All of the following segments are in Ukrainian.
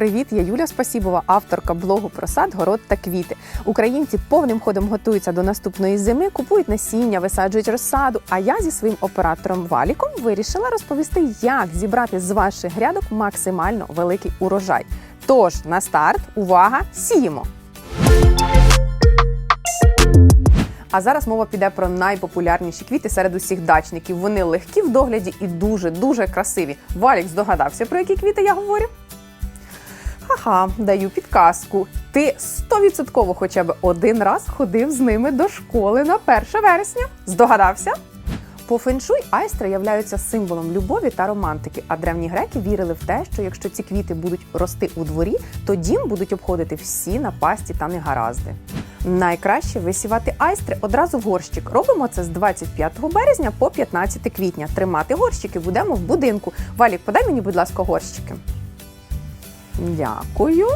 привіт! Я Юля Спасібова, авторка блогу про сад, город та квіти. Українці повним ходом готуються до наступної зими, купують насіння, висаджують розсаду. А я зі своїм оператором Валіком вирішила розповісти, як зібрати з ваших грядок максимально великий урожай. Тож на старт, увага, сіємо! А зараз мова піде про найпопулярніші квіти серед усіх дачників. Вони легкі в догляді і дуже дуже красиві. Валік здогадався, про які квіти я говорю? Ха-ха, даю підказку. Ти стовідсотково хоча б один раз ходив з ними до школи на 1 вересня. Здогадався? По феншуй айстри являються символом любові та романтики. А древні греки вірили в те, що якщо ці квіти будуть рости у дворі, то дім будуть обходити всі напасті та негаразди. Найкраще висівати айстри одразу в горщик. Робимо це з 25 березня по 15 квітня. Тримати горщики будемо в будинку. Валік, подай мені, будь ласка, горщики. Дякую.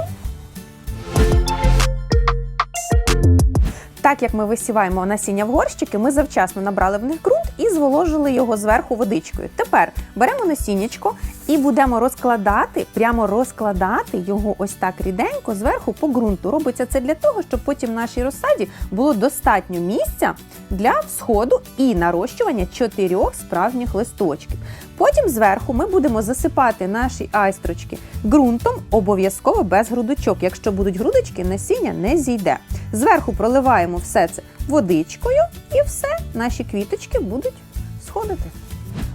Так як ми висіваємо насіння в горщики, ми завчасно набрали в них ґрунт і зволожили його зверху водичкою. Тепер беремо насіннячко і будемо розкладати, прямо розкладати його ось так ріденько зверху по ґрунту. Робиться це для того, щоб потім в нашій розсаді було достатньо місця для всходу і нарощування чотирьох справжніх листочків. Потім зверху ми будемо засипати наші айстрочки ґрунтом, обов'язково без грудочок. Якщо будуть грудочки, насіння не зійде. Зверху проливаємо все це водичкою, і все, наші квіточки будуть сходити.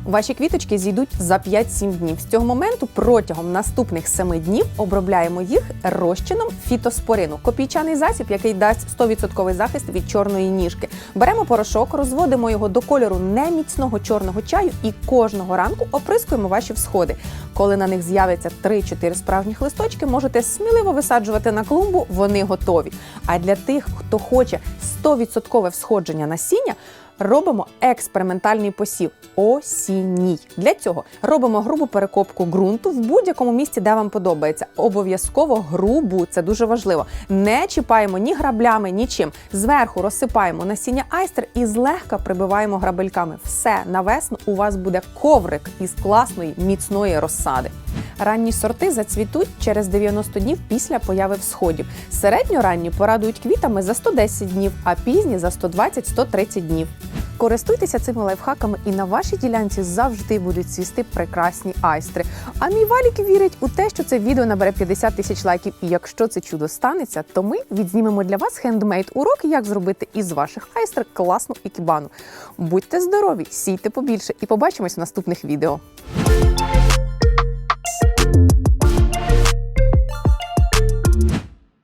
Ваші квіточки зійдуть за 5-7 днів. З цього моменту протягом наступних 7 днів обробляємо їх розчином фітоспорину. Копійчаний засіб, який дасть 100% захист від чорної ніжки. Беремо порошок, розводимо його до кольору неміцного чорного чаю і кожного ранку оприскуємо ваші всходи. Коли на них з'явиться 3-4 справжніх листочки, можете сміливо висаджувати на клумбу, вони готові. А для тих, хто хоче 100% всходження насіння, робимо експериментальний посів осінній. Для цього робимо грубу перекопку ґрунту в будь-якому місці, де вам подобається. Обов'язково грубу, це дуже важливо. Не чіпаємо ні граблями, нічим. Зверху розсипаємо насіння айстер і злегка прибиваємо грабельками. Все на весну у вас буде коврик із класної міцної розсади. Ранні сорти зацвітуть через 90 днів після появи всходів. Середньоранні порадують квітами за 110 днів, а пізні за 120-130 днів. Користуйтеся цими лайфхаками, і на вашій ділянці завжди будуть цвісти прекрасні айстри. А мій валік вірить у те, що це відео набере 50 тисяч лайків. І якщо це чудо станеться, то ми відзнімемо для вас хендмейд урок, як зробити із ваших айстр класну ікібану. Будьте здорові, сійте побільше і побачимось в наступних відео.